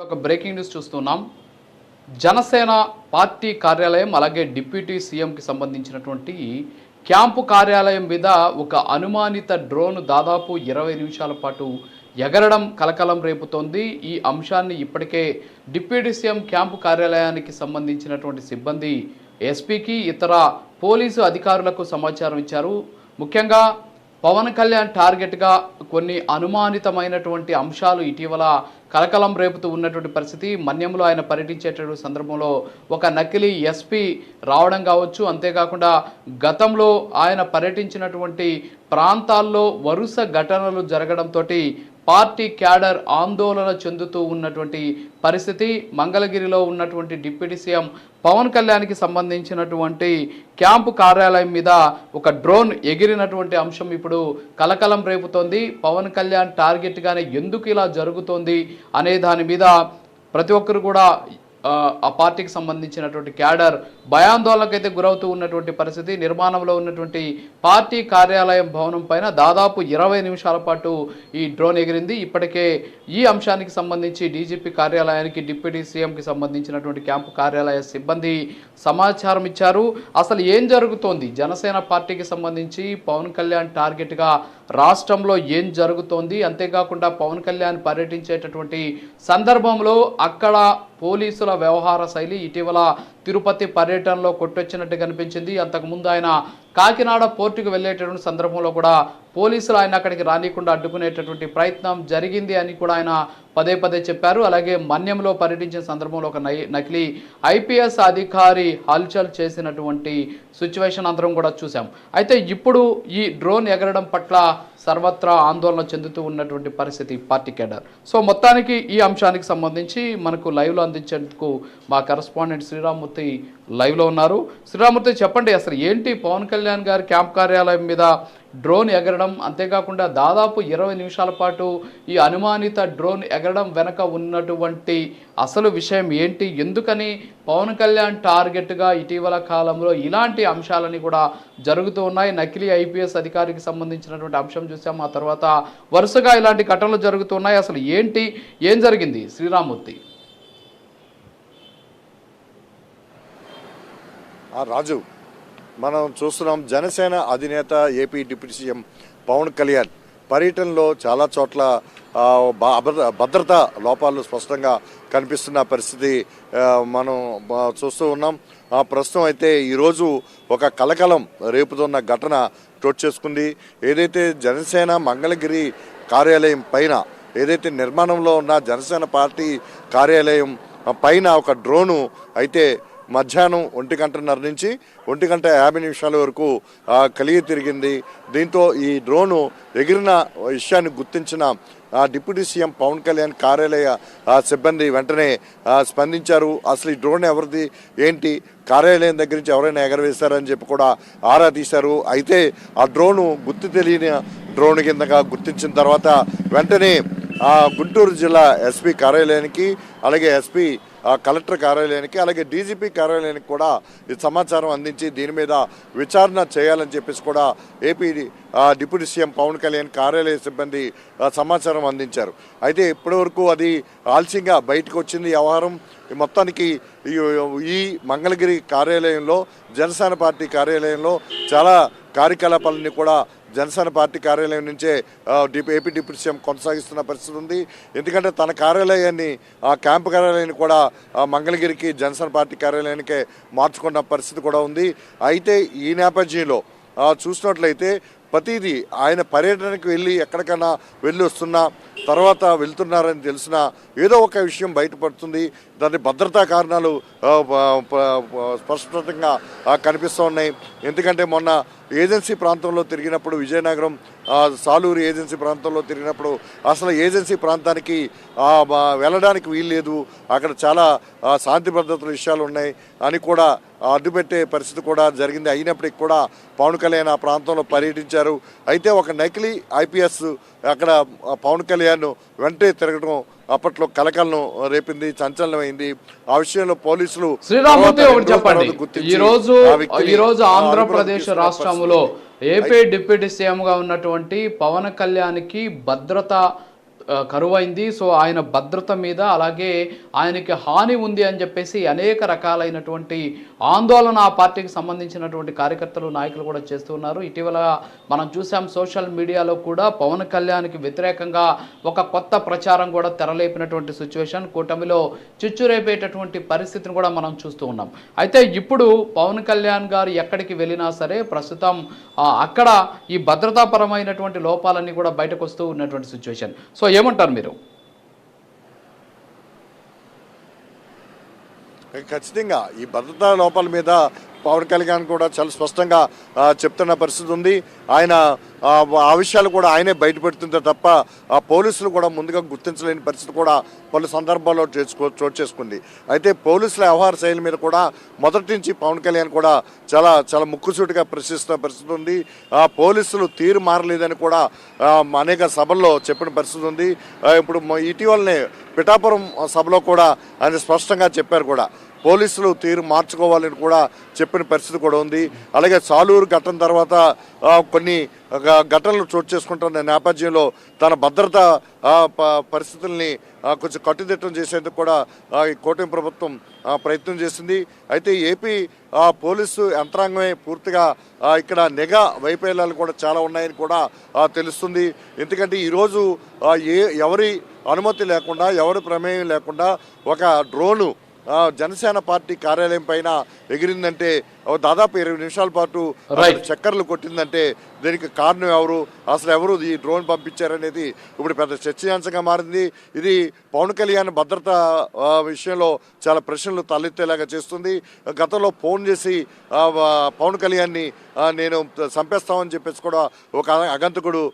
ఇప్పుడు ఒక breaking news చూస్తున్నాం. జనసేన పార్టీ కార్యాలయం అలాగే డిప్యూటీ సీఎంకి సంబంధించినటువంటి క్యాంపు కార్యాలయం మీద ఒక అనుమానిత డ్రోన్ దాదాపు ఇరవై నిమిషాల పాటు ఎగరడం కలకలం రేపుతోంది. ఈ అంశాన్ని ఇప్పటికే డిప్యూటీ సీఎం క్యాంపు కార్యాలయానికి సంబంధించినటువంటి సిబ్బంది ఎస్పీకి ఇతర పోలీసు అధికారులకు సమాచారం ఇచ్చారు. ముఖ్యంగా పవన్ కళ్యాణ్ టార్గెట్గా కొన్ని అనుమానితమైనటువంటి అంశాలు ఇటీవల కలకలం రేపుతూ ఉన్నటువంటి పరిస్థితి. మన్యంలో ఆయన పర్యటించేటటువంటి సందర్భంలో ఒక నకిలీ ఎస్పీ రావడం కావచ్చు. అంతేకాకుండా గతంలో ఆయన పర్యటించినటువంటి ప్రాంతాల్లో వరుస ఘటనలు జరగడంతో పార్టీ క్యాడర్ ఆందోళన చెందుతూ ఉన్నటువంటి పరిస్థితి మంగళగిరిలో ఉన్నటువంటి డిప్యూటీ సీఎం పవన్ కళ్యాణ్కి సంబంధించినటువంటి క్యాంపు కార్యాలయం మీద ఒక డ్రోన్ ఎగిరినటువంటి అంశం ఇప్పుడు కలకలం రేపుతోంది. పవన్ కళ్యాణ్ టార్గెట్గానే ఎందుకు ఇలా జరుగుతోంది అనే దాని మీద ప్రతి ఒక్కరు కూడా ఆ, పార్టీకి సంబంధించినటువంటి క్యాడర్ భయాందోళనకు అయితే గురవుతూ ఉన్నటువంటి పరిస్థితి నిర్మాణంలో ఉన్నటువంటి పార్టీ కార్యాలయం భవనం పైన దాదాపు ఇరవై నిమిషాల పాటు ఈ డ్రోన్ ఎగిరింది. ఇప్పటికే ఈ అంశానికి సంబంధించి డీజీపీ కార్యాలయానికి డిప్యూటీ సీఎంకి సంబంధించినటువంటి క్యాంపు కార్యాలయ సిబ్బంది సమాచారం ఇచ్చారు. అసలు ఏం జరుగుతోంది? జనసేన పార్టీకి సంబంధించి పవన్ కళ్యాణ్ టార్గెట్గా రాష్ట్రంలో ఏం జరుగుతోంది? అంతేకాకుండా పవన్ కళ్యాణ్ పర్యటించేటటువంటి సందర్భంలో అక్కడ పోలీసుల వ్యవహార శైలి ఇటీవల తిరుపతి పర్యటనలో కొట్టొచ్చినట్టు కనిపించింది. అంతకుముందు ఆయన కాకినాడ పోర్టుకు వెళ్ళేటటువంటి సందర్భంలో కూడా పోలీసులు ఆయన అక్కడికి రానికుండా అడ్డుకునేటటువంటి ప్రయత్నం జరిగింది అని కూడా ఆయన పదే పదే చెప్పారు. అలాగే మన్యంలో పర్యటించిన సందర్భంలో ఒక నై- నకిలీ ఐపీఎస్ అధికారి హల్చల్ చేసినటువంటి సిచ్యువేషన్ అందరం కూడా చూసాం అయితే ఇప్పుడు ఈ డ్రోన్ ఎగరడం పట్ల సర్వత్రా ఆందోళన చెందుతూ ఉన్నటువంటి పరిస్థితి పార్టీ కేడర్. సో మొత్తానికి ఈ అంశానికి సంబంధించి మనకు లైవ్లో అందించేందుకు మా కరస్పాండెంట్ శ్రీరామూర్తి లైవ్లో ఉన్నారు. శ్రీరామూర్తి చెప్పండి అసలు ఏంటి? పవన్ కళ్యాణ్ గారి క్యాంప్ కార్యాలయం మీద డ్రోన్ ఎగరడం అంతేకాకుండా దాదాపు ఇరవై నిమిషాల పాటు ఈ అనుమానిత డ్రోన్ ఎగరడం వెనక ఉన్నటువంటి అసలు విషయం ఏంటి? ఎందుకని పవన్ కళ్యాణ్ టార్గెట్గా ఇటీవల కాలంలో ఇలాంటి అంశాలని కూడా జరుగుతూ ఉన్నాయి. నకిలీ ఐపీఎస్ అధికారికి సంబంధించినటువంటి అంశం చూసాం. ఆ తర్వాత వరుసగా ఇలాంటి ఘటనలు జరుగుతున్నాయి అసలు ఏంటి? ఏం జరిగింది? శ్రీరామూర్తి రాజు మనం చూస్తున్నాం జనసేన అధినేత AP deputy CM Pawan Kalyan. పర్యటనలో చాలా చోట్ల భద్రత భద్రతా లోపాలు స్పష్టంగా కనిపిస్తున్న పరిస్థితి మనం చూస్తూ ఉన్నాం. ఆ, ప్రస్తుతం అయితే ఈరోజు ఒక కలకలం రేపుతున్న ఘటన చోటు చేసుకుంది. ఏదైతే జనసేన మంగళగిరి కార్యాలయం పైన ఏదైతే నిర్మాణంలో ఉన్న జనసేన పార్టీ కార్యాలయం పైన ఒక డ్రోను అయితే మధ్యాహ్నం ఒంటి గంటన్నర నుంచి ఒంటి గంట యాభై నిమిషాల వరకు కలిగి తిరిగింది. దీంతో ఈ డ్రోను ఎగిరిన విషయాన్ని గుర్తించిన డిప్యూటీ సీఎం పవన్ కళ్యాణ్ కార్యాలయ సిబ్బంది వెంటనే స్పందించారు. అసలు ఈ డ్రోన్ ఎవరిది? ఏంటి? కార్యాలయం దగ్గర నుంచి ఎవరైనా ఎగరవేశారని చెప్పి కూడా ఆరా తీశారు. అయితే ఆ డ్రోను గుర్తు తెలియని డ్రోన్ కిందగా గుర్తించిన తర్వాత వెంటనే గుంటూరు జిల్లా ఎస్పీ కార్యాలయానికి అలాగే ఎస్పీ కలెక్టర్ కార్యాలయానికి అలాగే డీజీపీ కార్యాలయానికి కూడా ఈ సమాచారం అందించి దీని మీద విచారణ చేయాలని చెప్పేసి కూడా AP deputy CM Pawan Kalyan కార్యాలయ సిబ్బంది సమాచారం అందించారు. అయితే ఇప్పటివరకు అది ఆలస్యంగా బయటకు వచ్చింది వ్యవహారం. మొత్తానికి ఈ- ఈ మంగళగిరి కార్యాలయంలో జనసేన పార్టీ కార్యాలయంలో చాలా కార్యకలాపాలన్నీ కూడా జనసేన పార్టీ కార్యాలయం నుంచే ఏపీ డిప్యూటీ సీఎం కొనసాగిస్తున్న పరిస్థితి ఉంది. ఎందుకంటే తన కార్యాలయాన్ని ఆ క్యాంపు కార్యాలయాన్ని కూడా మంగళగిరికి జనసేన పార్టీ కార్యాలయానికే మార్చుకున్న పరిస్థితి కూడా ఉంది. అయితే ఈ నేపథ్యంలో చూసినట్లయితే ప్రతిదీ ఆయన పర్యటనకు వెళ్ళి ఎక్కడికైనా వెళ్ళి వస్తున్నా తర్వాత వెళ్తున్నారని తెలిసిన ఏదో ఒక విషయం బయటపడుతుంది. దాని భద్రతా కారణాలు స్పష్టంగా కనిపిస్తూ ఉన్నాయి. ఎందుకంటే మొన్న ఏజెన్సీ ప్రాంతంలో తిరిగినప్పుడు విజయనగరం సాలూరు ఏజెన్సీ ప్రాంతంలో తిరిగినప్పుడు అసలు ఏజెన్సీ ప్రాంతానికి వెళ్ళడానికి వీలు వెళ్ళడానికి వీల్లేదు. అక్కడ చాలా శాంతి భద్రతల విషయాలు ఉన్నాయి అని కూడా అడ్డుపెట్టే పరిస్థితి కూడా జరిగింది. అయినప్పటికీ కూడా పవన్ కళ్యాణ్ ఆ ప్రాంతంలో పర్యటించారు. అయితే ఒక నకిలీ ఐపీఎస్ అక్కడ పవన్ కళ్యాణ్ వెంటనే తిరగడం అప్పట్లో కలకలను రేపింది సంచలనమైంది ఆ విషయంలో పోలీసులు శ్రీరామూర్తి చెప్పండి. ఈ రోజు ఈ రోజు ఆంధ్రప్రదేశ్ రాష్ట్రంలో ఏపీ డిప్యూటీ సీఎం గా ఉన్నటువంటి పవన్ కళ్యాణ్కి భద్రత కరువైంది. సో ఆయన భద్రత మీద అలాగే ఆయనకి హాని ఉంది అని చెప్పేసి అనేక రకాలైనటువంటి ఆందోళన ఆ పార్టీకి సంబంధించినటువంటి కార్యకర్తలు నాయకులు కూడా చేస్తూ ఉన్నారు. ఇటీవల మనం చూసాం సోషల్ మీడియాలో కూడా పవన్ కళ్యాణ్కి వ్యతిరేకంగా ఒక కొత్త ప్రచారం కూడా తెరలేపినటువంటి సిచ్యువేషన్. కూటమిలో చిచ్చురేపేటటువంటి పరిస్థితిని కూడా మనం చూస్తూ ఉన్నాం. అయితే ఇప్పుడు పవన్ కళ్యాణ్ గారు ఎక్కడికి వెళ్ళినా సరే ప్రస్తుతం అక్కడ ఈ భద్రతాపరమైనటువంటి లోపాలన్నీ కూడా బయటకు వస్తూ ఉన్నటువంటి సిచ్యువేషన్. సో ఏమంటారు మీరు? ఖచ్చితంగా. ఈ భద్రతా లోపాల మీద పవన్ కళ్యాణ్ కూడా చాలా స్పష్టంగా చెప్తున్న పరిస్థితి ఉంది. ఆయన ఆ, విషయాలు కూడా ఆయనే బయటపెడుతుంటే తప్ప ఆ పోలీసులు కూడా ముందుగా గుర్తించలేని పరిస్థితి కూడా పలు సందర్భాల్లో చేసుకో చోటు చేసుకుంది. అయితే పోలీసుల వ్యవహార శైలి మీద కూడా మొదటి నుంచి పవన్ కళ్యాణ్ కూడా చాలా చాలా ముక్కుసూటిగా ప్రశ్నిస్తున్న పరిస్థితి ఉంది. ఆ పోలీసులు తీరు మారలేదని కూడా అనేక సభల్లో చెప్పిన పరిస్థితి ఉంది. ఇప్పుడు ఇటీవలనే పిఠాపురం సభలో కూడా ఆయన స్పష్టంగా చెప్పారు కూడా. పోలీసులు తీరు మార్చుకోవాలని కూడా చెప్పిన పరిస్థితి కూడా ఉంది. అలాగే సాలూరు ఘటన తర్వాత కొన్ని ఘటనలు చోటు చేసుకుంటున్న నేపథ్యంలో తన భద్రత పరిస్థితుల్ని కొంచెం కట్టుదిట్టం చేసేందుకు కూడా ఈ కూటమి ప్రభుత్వం ప్రయత్నం చేసింది. అయితే ఏపీ ఆ, పోలీసు యంత్రాంగమే పూర్తిగా ఇక్కడ నిఘా వైఫల్యాలు కూడా చాలా ఉన్నాయని కూడా తెలుస్తుంది. ఎందుకంటే ఈరోజు ఏ ఎవరి అనుమతి లేకుండా ఎవరి ప్రమేయం లేకుండా ఒక డ్రోను జనసేన పార్టీ కార్యాలయం పైన ఎగిరిందంటే దాదాపు ఇరవై నిమిషాల పాటు. చక్కర్లు కొట్టిందంటే దీనికి కారణం ఎవరు? అసలు ఎవరు ఈ డ్రోన్ పంపించారనేది ఇప్పుడు పెద్ద చర్చనీయాంశంగా మారింది. ఇది పవన్ కళ్యాణ్ భద్రత విషయంలో చాలా ప్రశ్నలు తలెత్తేలాగా చేస్తుంది. గతంలో ఫోన్ చేసి పవన్ కళ్యాణ్ని నేను చంపేస్తామని చెప్పేసి కూడా ఒక అగంతకుడు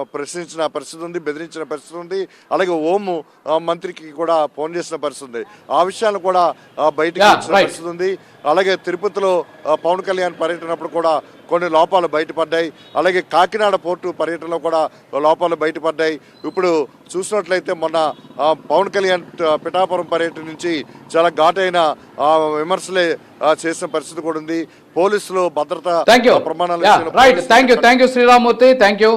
ప్రశ్నించిన పరిస్థితి ఉంది బెదిరించిన పరిస్థితి ఉంది. అలాగే ఆ, మంత్రికి కూడా ఫోన్ చేసిన పరిస్థితి ఉంది. ఆ విషయాన్ని కూడా బయటికి వచ్చిన. పరిస్థితి ఉంది. అలాగే తిరుపతిలో పవన్ కళ్యాణ్ పర్యటనప్పుడు కూడా కొన్ని లోపాలు బయటపడ్డాయి. అలాగే కాకినాడ పోర్టు పర్యటనలో కూడా లోపాలు బయటపడ్డాయి. ఇప్పుడు చూసినట్లయితే మొన్న పవన్ కళ్యాణ్ పిఠాపురం పర్యటన నుంచి చాలా ఘాటైన విమర్శలే చేసిన పరిస్థితి కూడా ఉంది. పోలీసులు భద్రత ప్రమాణాల శ్రీరామూర్తి థ్యాంక్ యూ